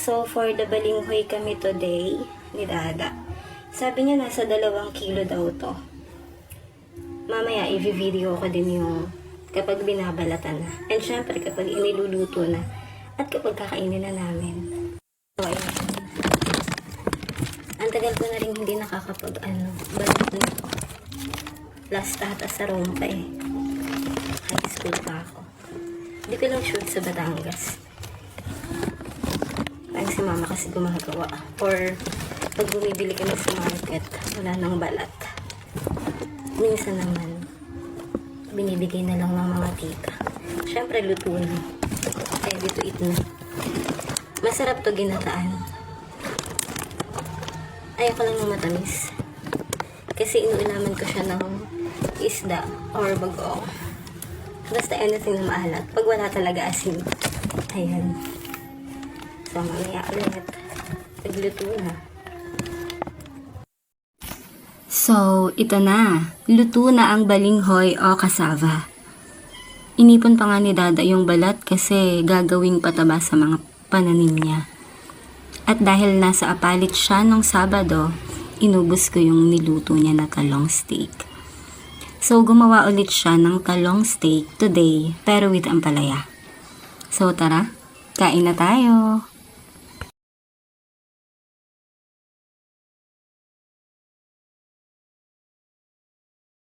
So, for the balinghoy kami today, ni Dada. Sabi niya nasa dalawang kilo daw to. Mamaya, i-video ko din yung kapag binabalatan na. And syempre, kapag iniluluto na. At kapag kakainin na namin. So, ayun. Ang tagal ko na rin hindi nakakapag, ano, balat. Last ata sa Rompa eh. High school pa ako. Hindi ko lang shoot sa Batangas. Si mama kasi gumagawa. Or, pag bumibili kami sa market, wala nang balat. Minsan naman, binibigay na lang ng mga tita. Siyempre, luto na. Ready to eat na. Masarap to ginataan. Ayoko lang ng matamis. Kasi inuulaman ko siya ng isda or bagoong. Basta anything na maalat. Pag wala talaga asin. Ayan. Mamaya ulit. Nagluto na. So, ito na. Luto na ang balinghoy o kasava. Inipon pa nga ni Dada yung balat kasi gagawing pataba sa mga pananim niya. At dahil nasa apalit siya nung Sabado, inubos ko yung niluto niya na talong steak. So, gumawa ulit siya ng talong steak today, pero with ampalaya. So, tara, kain na tayo!